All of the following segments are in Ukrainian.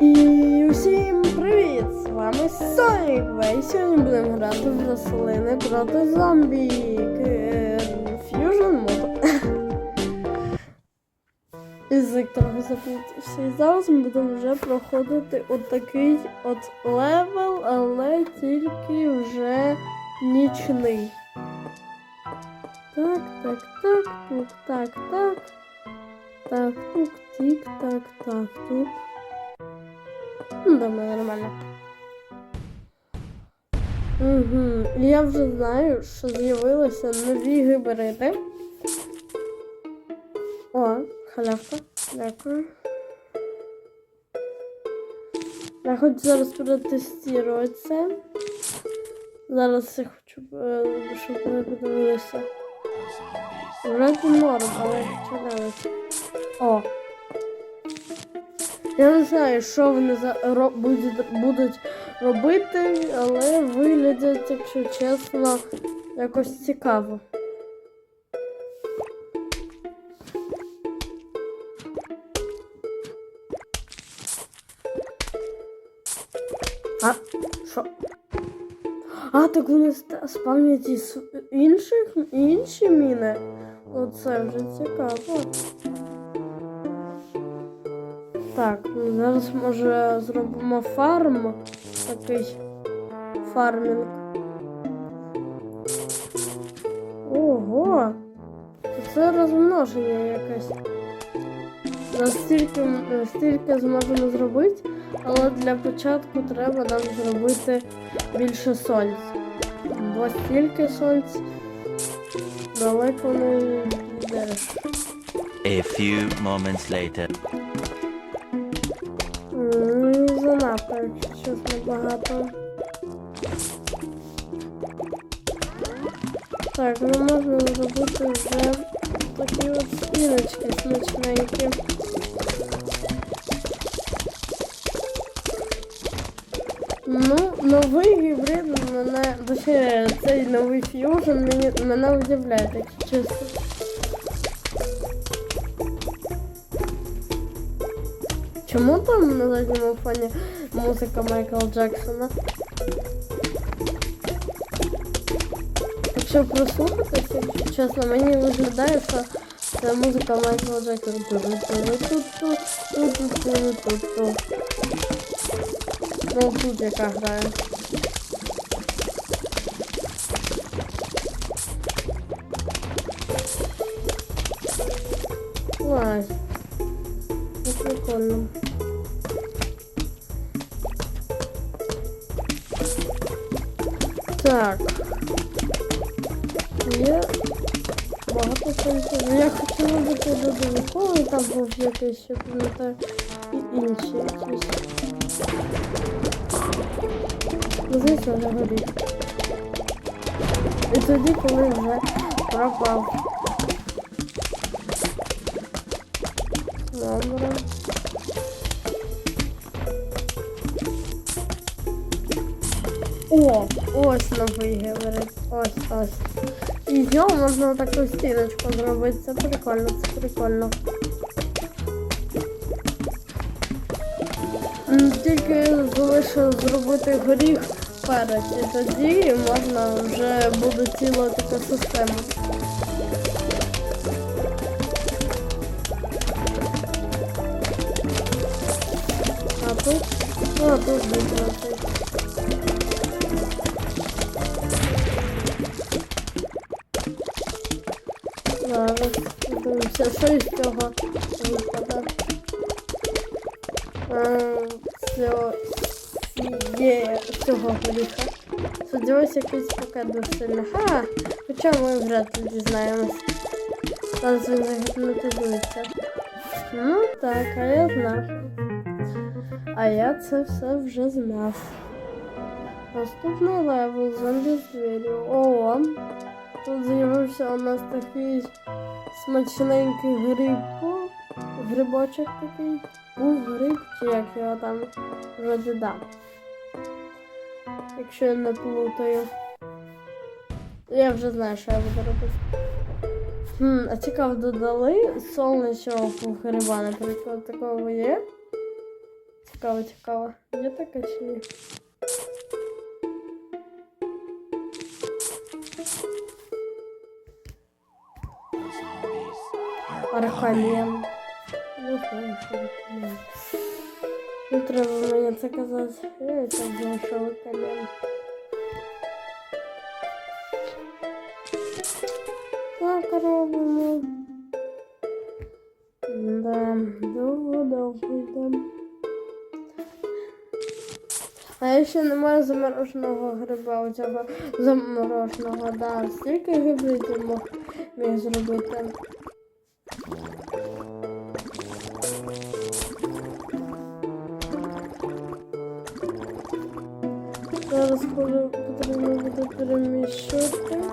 І усім привіт! З вами Сонік Вей. Сьогодні будемо грати в рослини проти зомбі. Фьюжн мод. Язик трохи заплутався. І зараз ми будемо вже проходити отакий от левел, але тільки вже нічний. Так, так, так, тук, так, так. Так, тук, тік, так, так, тук. Ну, думаю, нормально. Угу. Я вже знаю, що з'явилися нові гібриди. О, халявка. Дякую. Я хочу зараз протестувати це. Зараз я хочу, е, щоб ви подивилися. Вроді норм, але чудовить. О. Я не знаю, що вони за, будуть, робити, але виглядять, якщо чесно, якось цікаво. А, що? А, так вони спавнять інших, інші міни. Оце вже цікаво. Так, ну, зараз може зробимо фарм. Такий фармінг. Ого! Це розмноження якесь. Настільки, стільки зможемо зробити, але для початку треба нам зробити більше сонця. Бо стільки сонць далеко не йдеш. A few moments later. Якщо чесно, багато. Так, ну можна зробити вже такі от стіночки смачненькі. Ну, новий гібрид мене, точніше, цей новий фьюжн мені, мене удивляє, якщо чесно. Чому там на задньому фоні музыка Майкла Джексона. Якщо прослухатися, чесно, мені виглядає, що э, це музика Майкла Джексона. Ну тут яка грає. Клас. Це ну, прикольно. Так. Є багато сенсів. Я хотіла бути додатковий, там був якийсь, я пам'ятаю, і інші якісь. Ну, звісно, вже горів. І тоді, коли вже пропав. Добре. О, ось новий гібрид. Ось, ось. І з можна таку стіночку зробити. Це прикольно, це прикольно. Тільки залишив зробити горіх перед, і тоді можна вже буде ціла така система. А тут? А, тут вибрати. Подивимося, що із цього випаде. Є цього горіха. Сподіваюся, якийсь пакет дуже сильний. Ха! Хоча ми вже тут дізнаємось. Зараз він загіпнотизується. Ну так, а я знав. А я це все вже знав. Наступний левел зомбі звірі. О, тут з'явився у нас такий смачненький гриб. Грибочок такий. Був гриб, чи як його там вроді да. Якщо я не плутаю. Я вже знаю, що я буду робити. Хм, а цікаво, додали сонячного гриба, наприклад, такого є. Цікаво, цікаво. Є таке чи ні? Аркалем. Не знаю, що аркалем. Не треба мені це казати. Я і так знаю, що аркалем. Так робимо. Да, довго-довго йдемо. А я ще не маю замороженого гриба, у цього замороженого, да. Стільки мог міг зробити. Потрібно переміщати.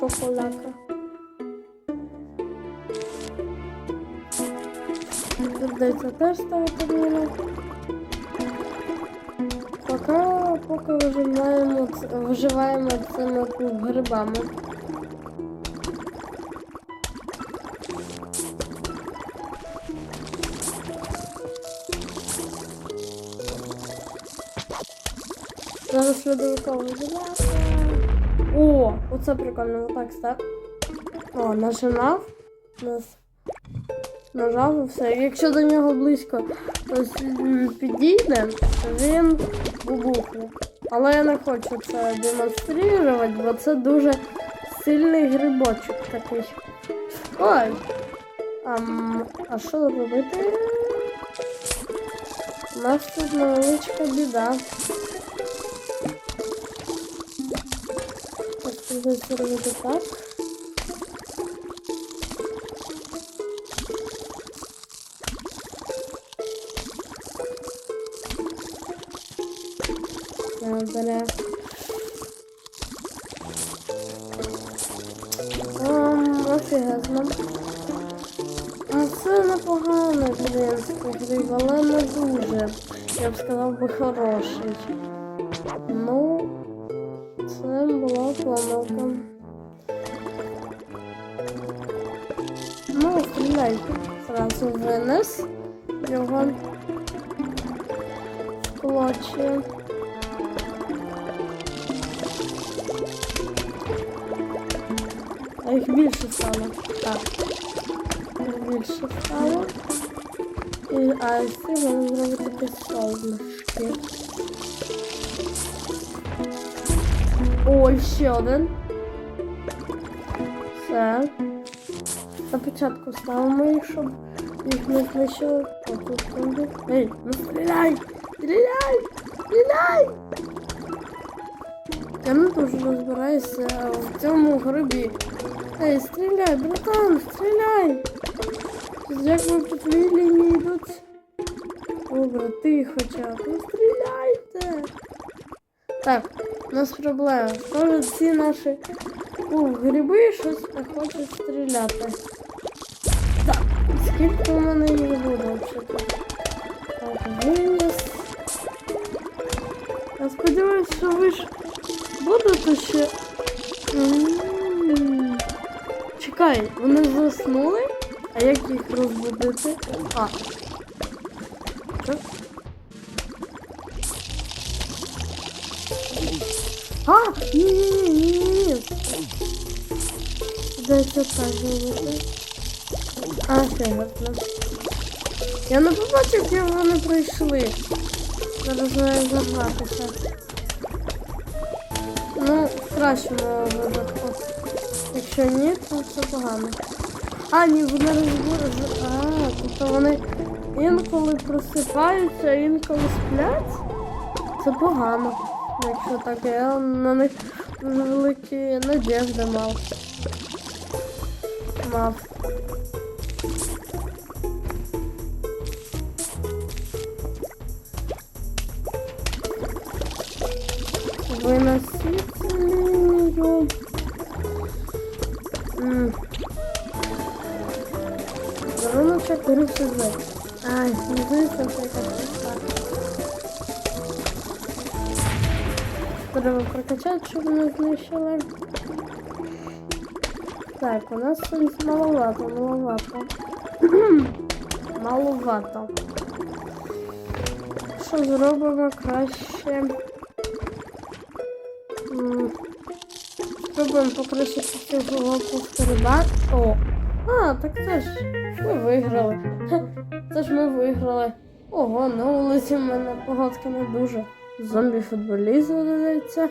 Чоколадка. Придеться теж ставити мені. Поки, поки виживаємо, виживаємо цими грибами. Зараз льодовика виживати. О, оце прикольно, отак став. О, нажимав. Нас нажав і все. Якщо до нього близько хтось підійде, він бубухне. Але я не хочу це демонструвати, бо це дуже сильний грибочок такий. Ой. Ам, а що робити? У нас тут невеличка біда. Так, придеться робити так. Добре. Ам, офігезно. Ну, це принципі, гриб, але не дуже. Я б сказав би хороший. Ну, це була помилка. Ну, стріляй. Зразу винес. Його в клочі. А їх більше стало. Так. Їх більше стало. І, а ці можна зробити такі солнышки. О, ще один. Все. На початку ставимо їх, щоб їх не знищили. Отут буде. Ей, ну стріляй! Стріляй! Стріляй! Я не дуже розбираюся в цьому грибі. Ей, стріляй, братан, стріляй! Як ви по твоїй лінії йдуть? Добре, ти хоча б. Ну стріляйте! Так, у нас проблема. Схоже, ці наші у, гриби щось хочуть стріляти. Так, скільки у мене їх буде взагалі? Так, виніс. Я сподіваюся, що ви ж будете ще. М. Чекай, вони заснули? А як їх розбудити? А. Що? А! Ні, ні, ні, ні, ні, ні. Де це робити? А, фігатно. Я не побачив, як вони прийшли. Зараз маю забратися. Ну, в кращому випадку. Якщо ні, то це погано. А, ні, вони розбур... А, тобто вони інколи просипаються, інколи сплять. Це погано. Якщо так, я на них великі надіжди мав. Мав. Виносить лінію. М. Даруночок рюкзак. Ай, не звісно, що якась Треба прокачати, щоб не знищили. Так, у нас маловато, маловато. маловато. Що зробимо краще? Спробуємо покращити цього повторювати. О! А, так це ж ми виграли. Це ж ми виграли. Ого, на вулиці в мене погодка не дуже. Зомбі-футболіст додається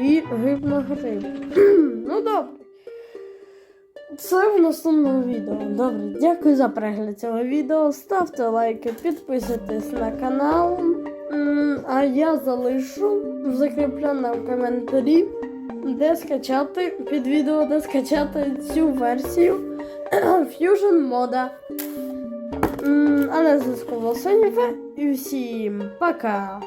і гриб-гриб. ну добре. Це в наступному відео. Добре, дякую за перегляд цього відео. Ставте лайки, підписуйтесь на канал. А я залишу в закріпленому коментарі, де скачати під відео, де скачати цю версію Fusion мода. А на зв'язку Волсоніве і всім пока!